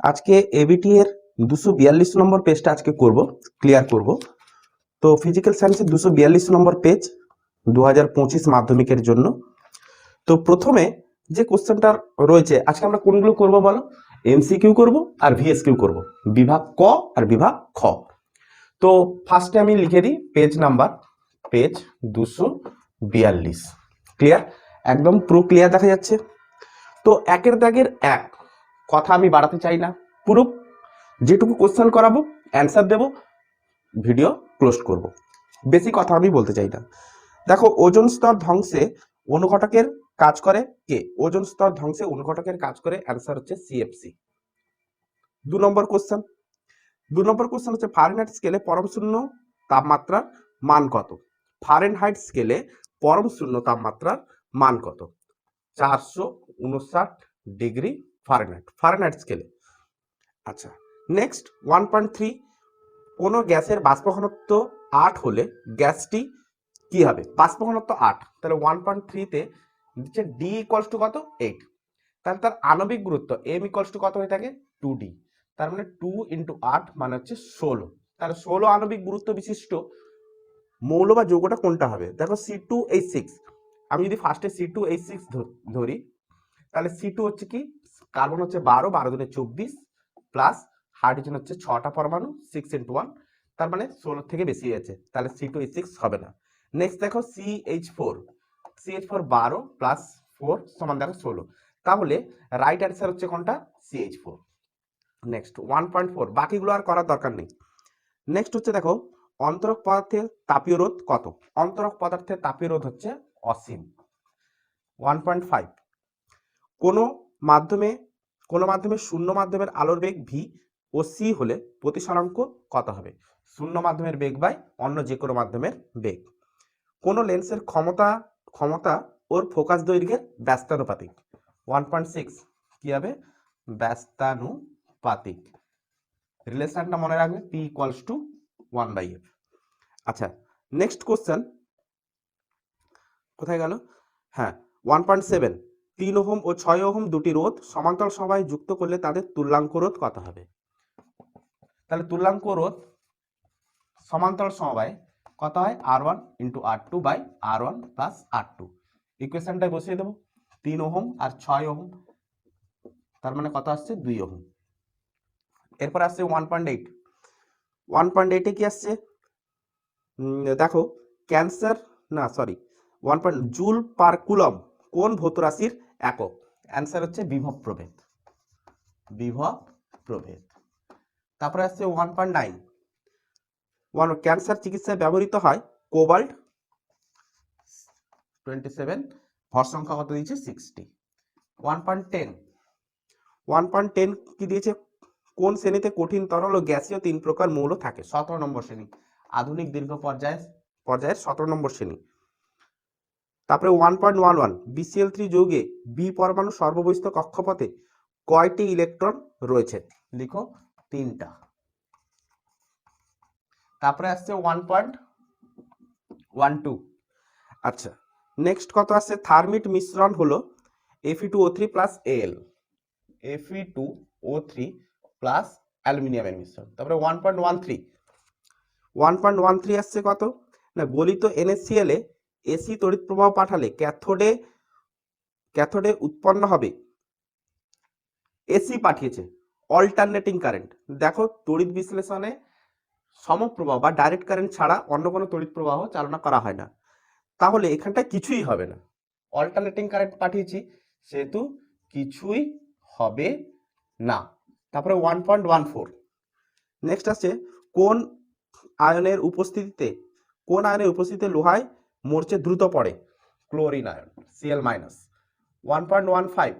আজকে এবিটি এর দুশো বিয়াল্লিশ নম্বর পেজটা আজকে করব ক্লিয়ার করব। তো ফিজিক্যাল সায়েন্সের দুশো বিয়াল্লিশ নম্বর পেজ দু হাজার পঁচিশ মাধ্যমিকের জন্য। তো প্রথমে যে কোশ্চেনটা রয়েছে, আজকে আমরা কোনগুলো করব বলো? এমসিকিউ করব আর ভিএসকিউ করব। বিভাগ ক আর বিভাগ খ। তো ফার্স্টে আমি লিখে দিই পেজ নাম্বার পেজ দুশো বিয়াল্লিশ। ক্লিয়ার একদম পুরো ক্লিয়ার দেখা যাচ্ছে। তো একের দাগের এক। কথা আমি বাড়াতে চাই না। পুরো যেটুকু কোশ্চেন করাবো অ্যান্সার দেব ভিডিও ক্লোজ করব। বেশি কথা আমি বলতে চাই না। দেখো, ওজন স্তর ধ্বংসে অনুঘটকের কাজ করে কে? ওজন স্তর ধ্বংসে অনুঘটকের কাজ করে অ্যান্সার হচ্ছে সিএফসি দু নম্বর কোশ্চেন দু নম্বর কোশ্চেন হচ্ছে ফারেনহাইট স্কেলে পরম শূন্য তাপমাত্রার মান কত? ফারেনহাইট স্কেলে পরম শূন্য তাপমাত্রার মান কত? চারশো উনষাট ডিগ্রি ফারেনহাইট ফারেনহাইট স্কেলে আচ্ছা নেক্সট ওয়ান পয়েন্ট থ্রি কোনো গ্যাসের বাষ্প ঘনত্ব আট হলে গ্যাসটি কি হবে? বাষ্প ঘনত্ব আট। তাহলে ওয়ান পয়েন্ট থ্রিতে দিচ্ছে ডি ইকলস টু কত? এইট তাহলে তার আণবিক গুরুত্ব এম ইকলস টু কত হয়ে থাকে? টু ডি তার মানে টু ইন্টু আট মানে হচ্ছে ষোলো। তাহলে ষোলো আণবিক গুরুত্ব বিশিষ্ট মৌল বা যৌগটা কোনটা হবে? দেখো সি টু এইচ সিক্স আমি যদি ফার্স্টে সি টু এইচ সিক্স ধরি, তাহলে সি টু হচ্ছে কি? কার্বন হচ্ছে বারো বারো দিনে চব্বিশ প্লাস হাইড্রোজেন হচ্ছে ছটা পরমাণু সিক্স ইন্টু ওয়ান তার মানে ষোলো থেকে বেশি আছে তাহলে সি টু সিক্স হবে না। নেক্সট দেখো C H four C H four বারো প্লাস ফোর সমান দেখো ষোলো। তাহলে রাইট অ্যান্সার হচ্ছে কোনটা? C H four next one point four বাকিগুলো আর করার দরকার নেই। নেক্সট হচ্ছে দেখো, অন্তরক পদার্থের তাপীয় রোধ কত? অন্তরক পদার্থের তাপীয় রোধ হচ্ছে অসীম। ওয়ান পয়েন্ট ফাইভ কোনো মাধ্যমে, কোনো মাধ্যমে শূন্য মাধ্যমের আলোর বেগ ভি ও সি হলে প্রতিসরাঙ্ক কত হবে? শূন্য মাধ্যমের বেগ বাই অন্য যে কোনো মাধ্যমের বেগ। কোনো লেন্সের ক্ষমতা ক্ষমতা ওর ফোকাস দৈর্ঘ্যের ব্যস্তানুপাতিক। ওয়ান পয়েন্ট সিক্স কী হবে? ব্যস্তানুপাতিক। রিলেশনটা মনে রাখবে P equals to one by F আচ্ছা নেক্সট কোশ্চেন কোথায় গেল? হ্যাঁ ওয়ান পয়েন্ট সেভেন তিন ওহম ও ছয় ওহম দুটি রোধ সমান্তরাল সবাই যুক্ত করলে তাদের তুল্যাঙ্ক রোধ কত হবে। তাহলে তুল্যাঙ্ক রোধ সমান্তরাল সমবায় কত হয়? R one into R two by R one plus R two ইকুয়েশনটাই বসিয়ে দেবো। তিন ওহম আর ছয় ওহম, তার মানে কত আসছে? দুই ওহম। এরপর আসছে one point eight one point এইটে কি আসছে? দেখো, ক্যান্সার, না sorry one point joule per coulomb কোন ভৌত রাশির একক? অ্যান্সার হচ্ছে বিভব প্রভেদ। বিভব প্রভেদ। তারপরে আসছে one point nine one cancer চিকিৎসায় ব্যবহৃত হয় কোবাল্ট। টোয়েন্টি সেভেন ভর সংখ্যা কত দিয়েছে? Sixty one point ten one point ten কি দিয়েছে? কোন শ্রেণীতে কঠিন তরল ও গ্যাসীয় তিন প্রকার মৌল থাকে? সতেরো নম্বর শ্রেণি। আধুনিক দীর্ঘ পর্যায়ে পর্যায়ের সতেরো নম্বর শ্রেণি। তারপরে one point one one BCL three যৌগে B পরমাণু সর্ববহিষ্ঠ কক্ষপথে কয়টি ইলেকট্রন রয়েছে? লিখো তিনটা। তারপরে আসছে ওয়ান পয়েন্ট ওয়ান টু আচ্ছা নেক্সট কত আসছে? থার্মিট মিশ্রণ হলো FE two O three plus L FE two O three plus অ্যালুমিনিয়ামের মিশ্রণ। তারপরে one point one three one point one three আসছে কত? না, গলিত এনএসসিএল এ এসি তড়িৎ প্রবাহ পাঠালে ক্যাথোডে ক্যাথোডে উৎপন্ন হবে। এসি পাঠিয়েছে অল্টারনেটিং কারেন্ট দেখো, তড়িৎ বিশ্লেষণে সমপ্রবাহ বা ডাইরেক্ট কারেন্ট ছাড়া অন্য কোনো তড়িৎ প্রবাহ চালনা করা হয় না। তাহলে এখানটায় কিছুই হবে না। অল্টারনেটিং কারেন্ট পাঠিয়েছি, সেহেতু কিছুই হবে না। তারপরে one point one four next আছে কোন আয়নের উপস্থিতিতে, কোন আয়নের উপস্থিতিতে লোহায় মরচে দ্রুত পড়ে chlorine ion CL minus one point one five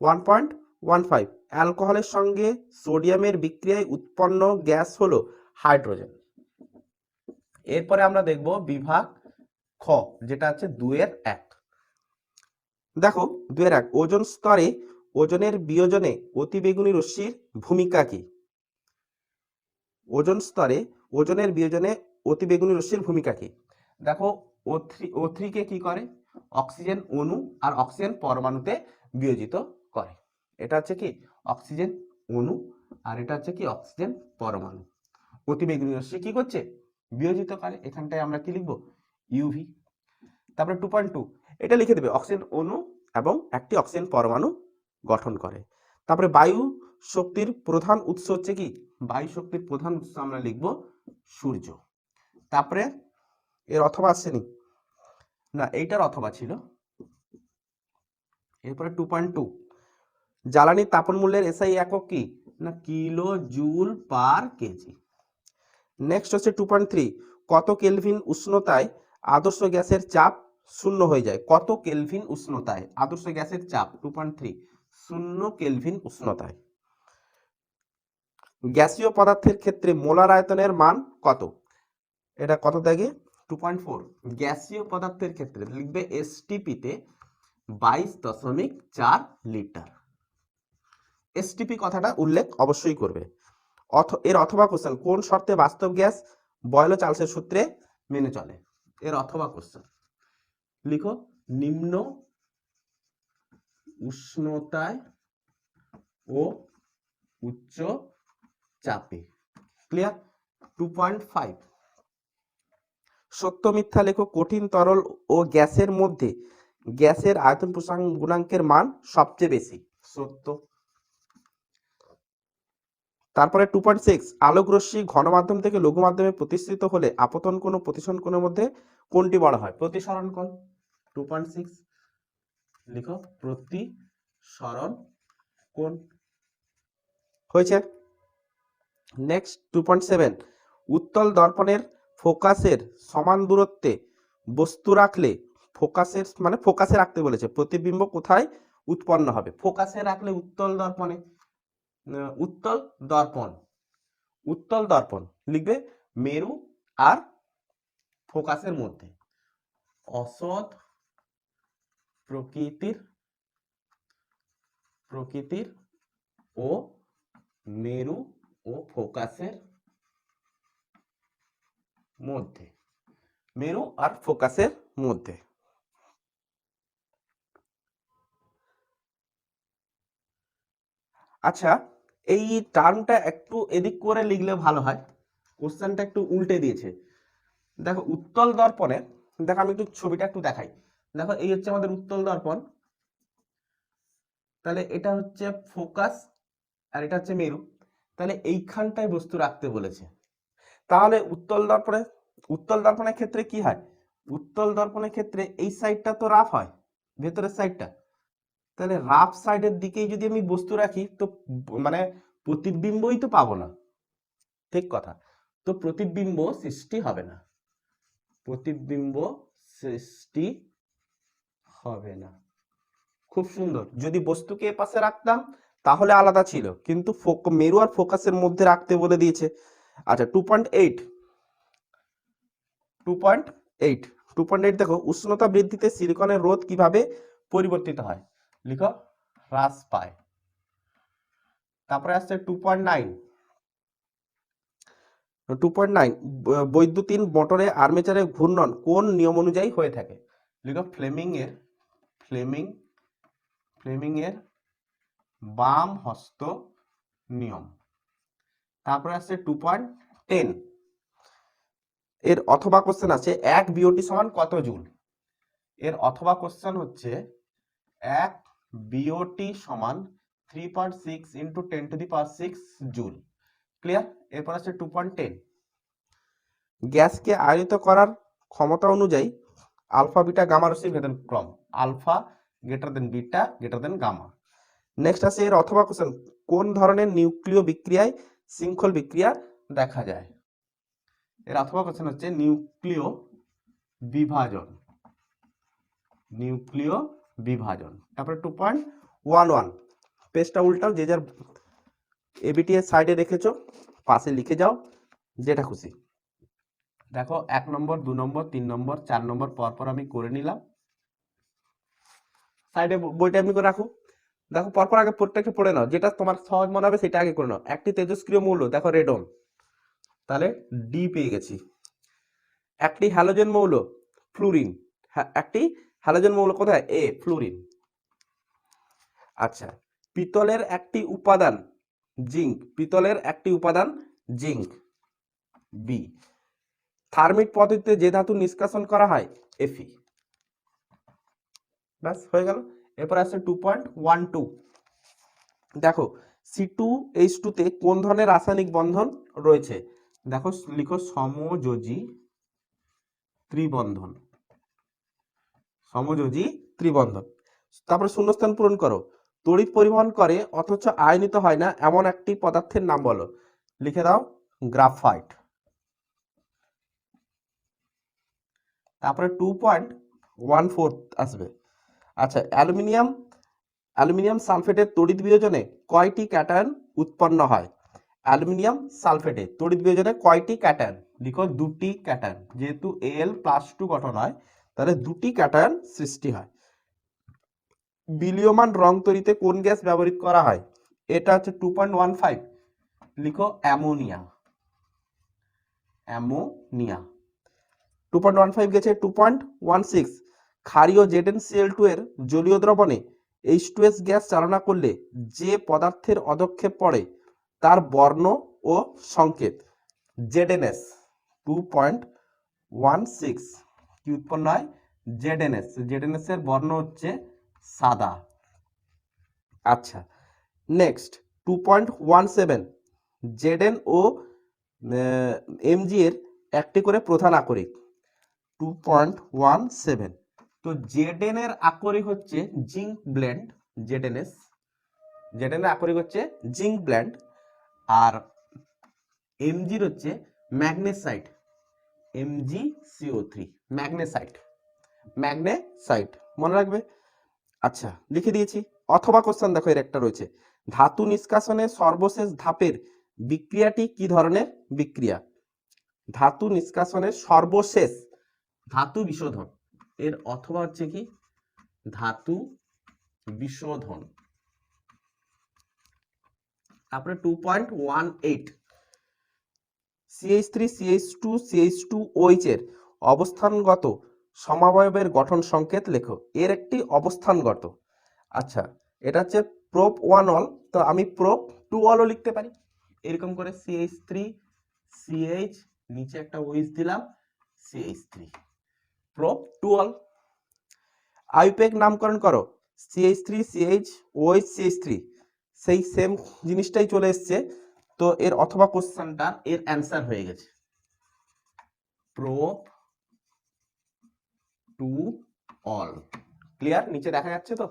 one point one five অ্যালকোহলের সঙ্গে সোডিয়ামের বিক্রিয়ায় উৎপন্ন গ্যাস হলো হাইড্রোজেন। এরপরে আমরা দেখব বিভাগ খ, যেটা আছে দুয়ের এক। দেখো দুয়ের এক। ওজন স্তরে ওজনের বিয়োজনে অতিবেগুনি রশ্মির ভূমিকা কি? ওজন স্তরে ওজনের বিয়োজনে অতিবেগুনি রশ্মির ভূমিকা কি? দেখো ও থ্রি ও থ্রিকে কি করে? অক্সিজেন অণু আর অক্সিজেন পরমাণুতে বিয়োজিত করে। এটা হচ্ছে কি? অক্সিজেন অণু আর এটা হচ্ছে কি? অক্সিজেন পরমাণু। অতিবেগুনি রশ্মি কি করছে? বিয়োজিত করে। এখানটায় আমরা কি লিখব? ইউভি তারপরে টু পয়েন্ট টু এটা লিখে দেবে, অক্সিজেন অণু এবং একটি অক্সিজেন পরমাণু গঠন করে। তারপরে বায়ু শক্তির প্রধান উৎস হচ্ছে কি? বায়ু শক্তির প্রধান উৎস আমরা লিখব সূর্য। তারপরে এর অথবা আসছেনি না, এইটার অথবা ছিল। এরপরে টু পয়েন্ট টু জ্বালানি তাপন মূল্যের এসআই একক কি? না kilo joule per KG. Next হচ্ছে টু পয়েন্ট থ্রি কত কেলভিন উষ্ণতায় আদর্শ গ্যাসের চাপ শূন্য হয়ে যায়? কত কেলভিন উষ্ণতায় আদর্শ গ্যাসের চাপ? টু পয়েন্ট থ্রি শূন্য কেলভিন উষ্ণতায়। গ্যাসীয় পদার্থের ক্ষেত্রে মোলার আয়তনের মান কত? এটা কত দেখে টু পয়েন্ট ফোর গ্যাসীয় পদার্থের ক্ষেত্রে লিখবে এসটিপিতে বাইশ দশমিক চার লিটার। এসটিপি কথাটা উল্লেখ অবশ্যই করবে। অথ এর অথবা কোশ্চেন কোন শর্তে বাস্তব গ্যাস বয়ল চার্লসের সূত্রে মেনে চলে? এর অথবা কোশ্চেন লিখো নিম্ন উষ্ণতায় ও উচ্চ চাপে। ক্লিয়ার টু পয়েন্ট ফাইভ সত্য মিথ্যা লেখো কঠিন তরল ও গ্যাসের মধ্যে। গ্যাসের আয়তন গুণাঙ্কের মান সবচেয়ে বেশি। সত্য। তারপরে টু পয়েন্ট সিক্স আলোক রশ্মি ঘন মাধ্যম থেকে লঘু মাধ্যমে প্রতিষ্ঠিত হলে আপতন ও প্রতিসরণ কোণের মধ্যে কোনটি বড় হয়? প্রতিসরণ কোণ। টু পয়েন্ট সিক্স লিখো প্রতিসরণ কোণ। হয়েছে। নেক্সট টু পয়েন্ট সেভেন উত্তল দর্পণের ফোকাসের সমান দূরত্বে বস্তু রাখলে ফোকাসের মানে ফোকাসে রাখতে বলেছে। প্রতিবিম্ব কোথায়? উৎপন্ন হবে। ফোকাসে রাখলে উত্তল দর্পণে উত্তল দর্পণ উত্তল দর্পণ লিখবে মেরু আর ফোকাসের মধ্যে। অসৎ প্রকৃতির প্রকৃতির ও মেরু ও ফোকাসের মধ্যে। মেরু আর ফোকাসের মধ্যে। আচ্ছা এই টার্মটা একটু এদিক করে লিখলে ভালো হয়। কোশ্চেনটা একটু উল্টে দিয়েছে। দেখো, উত্তল দর্পণে, দেখো আমি একটু ছবিটা একটু দেখাই। দেখো, এই হচ্ছে আমাদের উত্তল দর্পণ। তাহলে এটা হচ্ছে ফোকাস আর এটা হচ্ছে মেরু। তাহলে এইখানটায় বস্তু রাখতে বলেছে। তাহলে উত্তল দর্পণে উত্তল দর্পণের ক্ষেত্রে কি হয়? উত্তল দর্পণের ক্ষেত্রে এই সাইডটা তো রাফ হয়, ভেতরের সাইডটা তাহলে রাফ সাইডের দিকেই যদি আমি বস্তু রাখি, তো মানে প্রতিবিম্বই তো পাবো না। ঠিক কথা। তো প্রতিবিম্ব সৃষ্টি হবে না। প্রতিবিম্ব সৃষ্টি হবে না। খুব সুন্দর। যদি বস্তুকে এ পাশে রাখতাম, তাহলে আলাদা ছিল। কিন্তু মেরু আর ফোকাসের মধ্যে রাখতে বলে দিয়েছে। আচ্ছা two point eight two point eight two point eight দেখো, উষ্ণতা বৃদ্ধিতে সিলিকনের রোধ কীভাবে পরিবর্তিত হয়? লিখো, হ্রাস পায়। তারপরে আসছে two point nine two point nine বৈদ্যুতিন মোটরে আর্মেচারের ঘূর্ণন কোন নিয়ম অনুযায়ী হয়ে থাকে? লিখো ফ্লেমিং এর ফ্লেমিং ফ্লেমিং এর বাম হস্ত নিয়ম। তারপরে আসছে টু পয়েন্ট টেন এর অথবা কোশ্চেন আছে, এক বিওটি সমান কত জুল? এর অথবা কোশ্চেন হচ্ছে, এক বিওটি সমান three point six into ten to the power six joule. Clear এরপর আছে টু পয়েন্ট টেন গ্যাসকে আয়নিত করার ক্ষমতা অনুযায়ী আলফা, বিটা, গামা রশ্মির ভেদন ক্রম। Alpha greater than beta greater than gamma. Next আছে এর অথবা কোশ্চেন কোন ধরনের নিউক্লিয় বিক্রিয়ায় শৃঙ্খল বিক্রিয়া দেখা যায়। এর অথবা কোশ্চেন হচ্ছে নিউক্লিয় বিভাজন। নিউক্লিয় বিভাজন। তারপরে টু পয়েন্ট ওয়ান ওয়ান পেজটা উল্টাও, যে যার এবিটি এর সাইডে রেখেছো পাশে লিখে যাও, যেটা খুশি। দেখো, এক নম্বর, দু নম্বর, তিন নম্বর, চার নম্বর পর পর আমি করে নিলাম। সাইডে বইটা এমনি করে রাখো। দেখো পরপর আগে প্রত্যেকটা পড়ে নাও। যেটা তোমার সহজ মনে হবে সেটা আগে করে নাও। একটি তেজস্ক্রিয় মৌল, দেখো রেডন তাহলে ডি পেয়ে গেছি। একটি হ্যালোজেন মৌল ফ্লুরিন হ্যাঁ একটি হ্যালোজেন মৌল কোথায়? এ ফ্লুরিন আচ্ছা পিতলের একটি উপাদান জিঙ্ক পিতলের একটি উপাদান জিঙ্ক বি থার্মিট পদ্ধতিতে যে ধাতু নিষ্কাশন করা হয় এফি ব্যাস, হয়ে গেল। এরপর আসছে টু পয়েন্ট ওয়ান টু দেখো সি টু এইচ টুতে কোন ধরনের রাসায়নিক বন্ধন রয়েছে? দেখো, লিখো সমযোজী ত্রিবন্ধন। সমযোজী ত্রিবন্ধন। তারপরে শূন্যস্থান পূরণ করো। তড়িৎ পরিবহন করে, অথচ আয়নিত হয় না, এমন একটি পদার্থের নাম বলো। লিখে দাও, গ্রাফাইট। তারপরে টু পয়েন্ট ওয়ান ফোর আসবে। আচ্ছা অ্যালুমিনিয়াম অ্যালুমিনিয়াম সালফেটের তড়িৎ বিয়োজনে কয়টি ক্যাটায়ন উৎপন্ন হয়? অ্যালুমিনিয়াম সালফেটে তড়িৎ বিয়োজনে কয়টি ক্যাটায়ন? লিখো, দুটি ক্যাটায়ন। যেহেতু এল প্লাস টু গঠন হয়, তাহলে দুটি ক্যাটায়ন সৃষ্টি হয়। বিলীয়মান রং তৈরিতে কোন গ্যাস ব্যবহৃত করা হয়? এটা হচ্ছে টু পয়েন্ট ওয়ান ফাইভ লিখো, ammonia. Ammonia. Two point one five গেছে two point one six ক্ষারীয় Z N C L two এর জলীয় দ্রবণে এইচ টু এস গ্যাস চালনা করলে যে পদার্থের অধক্ষেপ পড়ে তার বর্ণ ও সংকেত। ZNS two point one six কি উৎপন্ন হয়? জেডএনএস জেডএনএস এর বর্ণ হচ্ছে সাদা। আচ্ছা next two point one seven Z N ও এমজি এর একটি করে প্রধান আকরিক। টু পয়েন্ট ওয়ান সেভেন তো জেডএন এর আকরিক হচ্ছে জিঙ্ক ব্লেন্ড জেডএনএস জেডএন এর আকরিক হচ্ছে জিঙ্ক ব্লেন্ড আর এমজির হচ্ছে magnesite MG CO three magnesite magnesite, মনে রাখবে? আচ্ছা লিখে দিয়েছি। অথবা কোশ্চেন দেখো, এর একটা রয়েছে। ধাতু নিষ্কাশনের সর্বশেষ ধাপের বিক্রিয়াটি কি ধরনের বিক্রিয়া? ধাতু নিষ্কাশনের সর্বশেষ ধাতু বিশোধন। এর অথবা হচ্ছে কি? ধাতু বিশোধন। তারপরে two point one eight CH three CH two CH two OH এর অবস্থানগত সমাবয়বের গঠন সংকেত লেখো। এর একটি অবস্থানগত। আচ্ছা এটা হচ্ছে প্রোপ ওয়ান অল তো আমি প্রোপ টু অলও লিখতে পারি। এরকম করে সিএইচ থ্রি সিএইচ নিচে একটা ওইচ দিলাম CH three prop two ol IUPAC নামকরণ করো। CH three CH OH CH three সেই সেম জিনিসটাই চলে এসছে। তো এর অথবা কোশ্চেনটা এর অ্যান্সার হয়ে গেছে। প্রোপ টু অল ক্লিয়ার নিচে দেখা যাচ্ছে তো?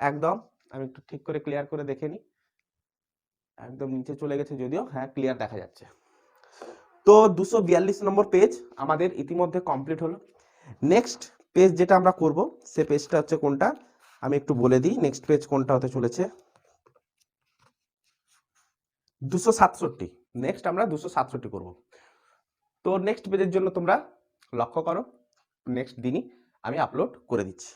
একদম। আমি একটু ঠিক করে ক্লিয়ার করে দেখে নিই। একদম নিচে চলে গেছে যদিও। হ্যাঁ ক্লিয়ার দেখা যাচ্ছে। তো দুশো নম্বর পেজ আমাদের ইতিমধ্যে কমপ্লিট হলো। নেক্সট পেজ যেটা আমরা করব, সে পেজটা হচ্ছে কোনটা? আমি একটু বলে দিই নেক্সট পেজ কোনটা হতে চলেছে? দুশো সাতষট্টি। নেক্সট আমরা দুশো সাতষট্টি করব। তো নেক্সট পেজের জন্য তোমরা লক্ষ্য করো। নেক্সট দিনই আমি আপলোড করে দিচ্ছি।